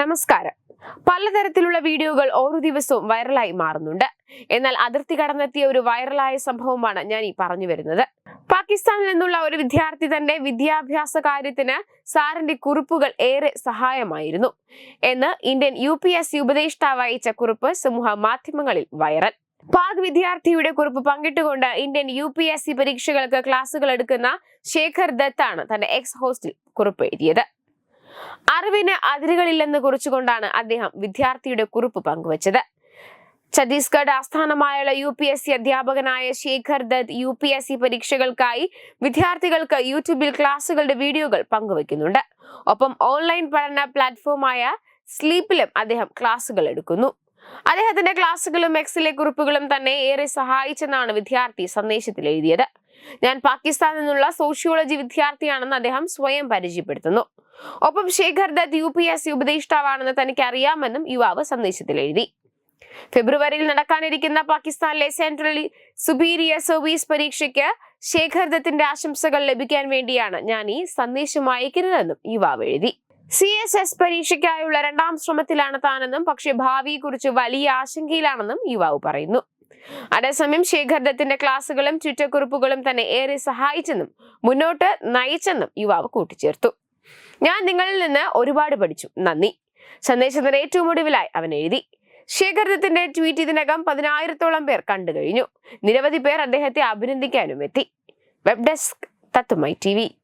നമസ്കാരം. പലതരത്തിലുള്ള വീഡിയോകൾ ഓരോ ദിവസവും വൈറലായി മാറുന്നുണ്ട്. എന്നാൽ അതിർത്തി കടന്നെത്തിയ ഒരു വൈറലായ സംഭവമാണ് ഞാൻ ഈ പറഞ്ഞു വരുന്നത്. പാകിസ്ഥാനിൽ നിന്നുള്ള ഒരു വിദ്യാർത്ഥി തന്റെ വിദ്യാഭ്യാസ കാര്യത്തിന് സാറിന്റെ കുറിപ്പുകൾ ഏറെ സഹായമായിരുന്നു എന്ന് Indian U P S C ഉപദേഷ്ടാവ് അയച്ച കുറിപ്പ് സമൂഹ മാധ്യമങ്ങളിൽ വൈറൽ. പാക് വിദ്യാർത്ഥിയുടെ കുറിപ്പ് പങ്കിട്ടുകൊണ്ട് Indian U P S C പരീക്ഷകൾക്ക് ക്ലാസുകൾ എടുക്കുന്ന ശേഖർ ദത്താണ് തന്റെ എക്സ് ഹോസ്റ്റിൽ കുറിപ്പ് എഴുതിയത്. അറിവിന് അതിരുകളില്ലെന്ന് കുറിച്ചുകൊണ്ടാണ് അദ്ദേഹം വിദ്യാർത്ഥിയുടെ കുറിപ്പ് പങ്കുവച്ചത്. ഛത്തീസ്ഗഡ് ആസ്ഥാനമായുള്ള യു പി എസ് സി അധ്യാപകനായ Shekhar Dutt U P S C പരീക്ഷകൾക്കായി വിദ്യാർത്ഥികൾക്ക് യൂട്യൂബിൽ ക്ലാസുകളുടെ വീഡിയോകൾ പങ്കുവെക്കുന്നുണ്ട് ഒപ്പം ഓൺലൈൻ പഠന പ്ലാറ്റ്ഫോമായ സ്ലീപ്പിലും അദ്ദേഹം ക്ലാസുകൾ എടുക്കുന്നു. അദ്ദേഹത്തിന്റെ ക്ലാസുകളും എക്സിലെ കുറിപ്പുകളും തന്നെ ഏറെ സഹായിച്ചെന്നാണ് വിദ്യാർത്ഥി സന്ദേശത്തിൽ എഴുതിയത്. ഞാൻ പാകിസ്ഥാനിൽ നിന്നുള്ള സോഷ്യോളജി വിദ്യാർത്ഥിയാണെന്ന് അദ്ദേഹം സ്വയം പരിചയപ്പെടുത്തുന്നു. ഒപ്പം Shekhar Dutt U P S C ഉപദേഷ്ടാവാണെന്ന് തനിക്ക് അറിയാമെന്നും യുവാവ് സന്ദേശത്തിൽ എഴുതി. ഫെബ്രുവരിയിൽ നടക്കാനിരിക്കുന്ന പാകിസ്ഥാനിലെ സെൻട്രൽ സുപീരിയർ സർവീസ് പരീക്ഷയ്ക്ക് ശേഖർ ദത്തിന്റെ ആശംസകൾ ലഭിക്കാൻ വേണ്ടിയാണ് ഞാൻ ഈ സന്ദേശം അയക്കുന്നതെന്നും യുവാവ് എഴുതി. സി എസ് എസ് പരീക്ഷയ്ക്കായുള്ള രണ്ടാം ശ്രമത്തിലാണ് താനെന്നും പക്ഷേ ഭാവിയെക്കുറിച്ച് വലിയ ആശങ്കയിലാണെന്നും യുവാവ് പറയുന്നു. അതേസമയം ശേഖർ ദത്തിന്റെ ക്ലാസുകളും ട്വിറ്റർ കുറിപ്പുകളും തന്നെ ഏറെ സഹായിച്ചെന്നും മുന്നോട്ട് നയിച്ചെന്നും യുവാവ് കൂട്ടിച്ചേർത്തു. ഞാൻ നിങ്ങളിൽ നിന്ന് ഒരുപാട് പഠിച്ചു. നന്ദി. സന്ദേശത്തിന്റെ ഏറ്റവും ഒടുവിലായി അവൻ എഴുതി. ശേഖർ ദത്തിന്റെ ട്വീറ്റ് ഇതിനകം പതിനായിരത്തോളം പേർ കണ്ടു കഴിഞ്ഞു. നിരവധി പേർ അദ്ദേഹത്തെ അഭിനന്ദിക്കാനും എത്തി. Web desk തത്തുമായി T